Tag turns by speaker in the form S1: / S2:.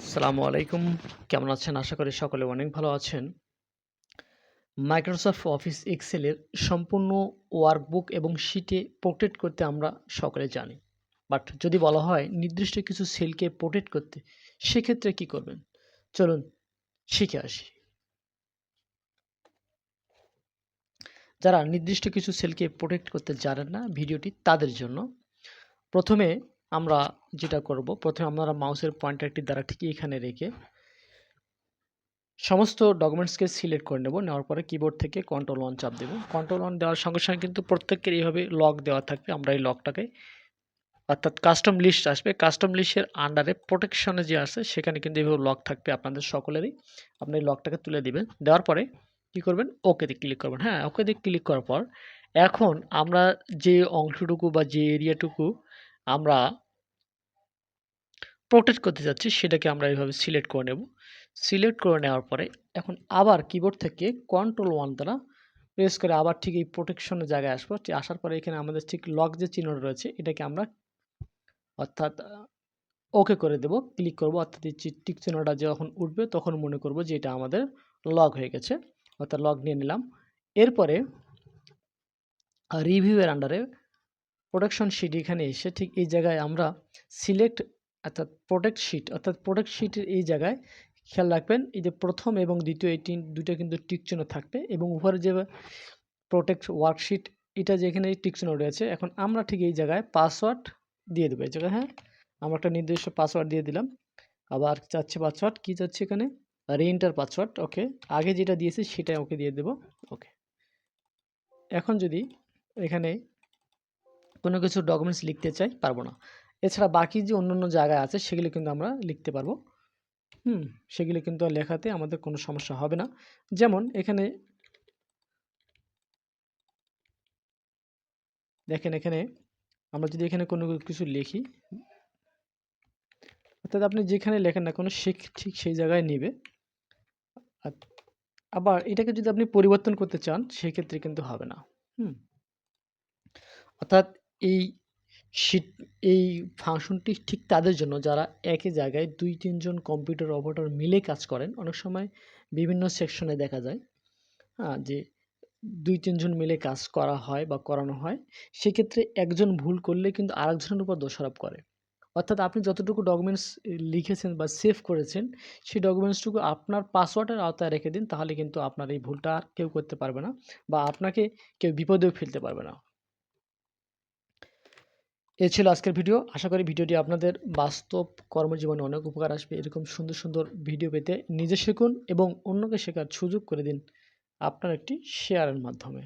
S1: আসসালামু আলাইকুম। কেমন আছেন? আশা করি সকলে অনেক ভালো আছেন। মাইক্রোসফট অফিস এক্সেলের সম্পূর্ণ ওয়ার্কবুক এবং শিটে প্রোটেক্ট করতে আমরা সকলে জানি। বাট যদি বলা হয় নির্দিষ্ট কিছু সেলকে প্রোটেক্ট করতে, সেক্ষেত্রে কি করবেন? চলুন শিখে আসি। যারা নির্দিষ্ট কিছু সেলকে প্রোটেক্ট করতে জানেন না ভিডিওটি তাদের জন্য, প্রথমে আমরা যেটা করব, প্রথমে আমরা মাউসের পয়েন্টারটি দ্বারা ঠিক এখানে রেখে সমস্ত ডকুমেন্টসকে সিলেক্ট করে নেব। নেওয়ার পরে কিবোর্ড থেকে কন্ট্রোল ওয়ান চাপ দেব। কন্ট্রোল ওয়ান দেওয়ার সঙ্গে সঙ্গে কিন্তু প্রত্যেকের এইভাবে লক দেওয়া থাকবে। আমরা এই লকটাকে অর্থাৎ কাস্টম লিস্ট আসবে। কাস্টম লিস্টের আন্ডারে প্রোটেকশনে যে আছে, সেখানে কিন্তু এইভাবে লক থাকবে আপনাদের সকলেরই। আপনি লকটাকে তুলে দিবেন। দেওয়ার পরে কি করবেন? ওকেতে ক্লিক করবেন। হ্যাঁ ওকেতে ক্লিক করার পর এখন আমরা যে অংশটুকু বা যে এরিয়াটুকু আমরা প্রোটেক্ট করতে যাচ্ছি, সেটাকে আমরা এইভাবে সিলেক্ট করে নেব। সিলেক্ট করে নেওয়ার পরে এখন আবার কিবোর্ড থেকে কন্ট্রোল ওয়ান দ্বারা প্রেস করে আবার ঠিক এই প্রোটেকশনের জায়গায় আসব। আসার পরে এখানে আমাদের ঠিক লক যে চিহ্নটা রয়েছে, এটাকে আমরা অর্থাৎ ওকে করে দেব ক্লিক করব। অর্থাৎ এই টিক চিহ্নটা যখন উঠবে তখন মনে করব যে এটা আমাদের লক হয়ে গেছে। অর্থাৎ লক নিয়ে নিলাম। এরপরে রিভিউয়ের আন্ডারে প্রোডাকশন শিট এখানে এসে ঠিক এই জায়গায় আমরা সিলেক্ট অর্থাৎ প্রোটেক্ট শিট অর্থাৎ প্রোটেক্ট শিটের এই জায়গায় খেয়াল রাখবেন, এই যে প্রথম এবং দ্বিতীয় এই তিন দুটো কিন্তু টিক চিহ্ন থাকবে এবং উপরে যে প্রোটেক্ট ওয়ার্কশিট এটা যেখানে টিক চিহ্ন রয়েছে, এখন আমরা ঠিক এই জায়গায় পাসওয়ার্ড দিয়ে দেবো, এই জায়গায় হ্যাঁ? আমরা একটা নির্দিষ্ট পাসওয়ার্ড দিয়ে দিলাম, আবার চাচ্ছে পাসওয়ার্ড কী চাচ্ছে এখানে? রিএন্টার পাসওয়ার্ড ওকে আগে যেটা দিয়েছি সেটা ওকে দিয়ে দেব ওকে এখন যদি এখানে কোনো কিছু ডকুমেন্টস লিখতে চাই, পারব না। এছাড়া বাকি যে অন্য অন্য জায়গায় আছে, সেগুলো কিন্তু আমরা লিখতে পারব। হুম, সেগুলো কিন্তু লেখাতে আমাদের কোনো সমস্যা হবে না। যেমন এখানে দেখেন এখানে আমরা যদি এখানে কোনো কিছু লিখি, অর্থাৎ আপনি যেখানে লেখেন না কোনো, সে ঠিক সেই জায়গায় নেবে। আবার এটাকে যদি আপনি পরিবর্তন করতে চান, সেক্ষেত্রে কিন্তু হবে না। হুম। অর্থাৎ এই শিট এই ফাংশনটি ঠিক তাদের জন্য। যারা একই জায়গায় দুই তিনজন কম্পিউটার অপারেটর মিলে কাজ করেন, অনেক সময় বিভিন্ন সেকশনে দেখা যায় হ্যাঁ যে দুই তিনজন মিলে কাজ করা হয় বা করানো হয়, সেক্ষেত্রে একজন ভুল করলে কিন্তু আরেকজনের উপর দোষারোপ করে। অর্থাৎ আপনি যতটুকু ডকুমেন্টস লিখেছেন বা সেভ করেছেন, সেই ডকুমেন্টসটুকু আপনার পাসওয়ার্ডের আওতায় রেখে দিন, তাহলে কিন্তু আপনার এই ভুলটা আর কেউ করতে পারবে না বা আপনাকে কেউ বিপদেও ফেলতে পারবে না। এ ছিল আজকের ভিডিও। আশা করি ভিডিওটি আপনাদের বাস্তব কর্মজীবনে অনেক উপকার আসবে। এরকম সুন্দর সুন্দর ভিডিও পেতে নিজে শিখুন এবং অন্যকে শেখার সুযোগ করে দিন আপনার একটি শেয়ারের মাধ্যমে।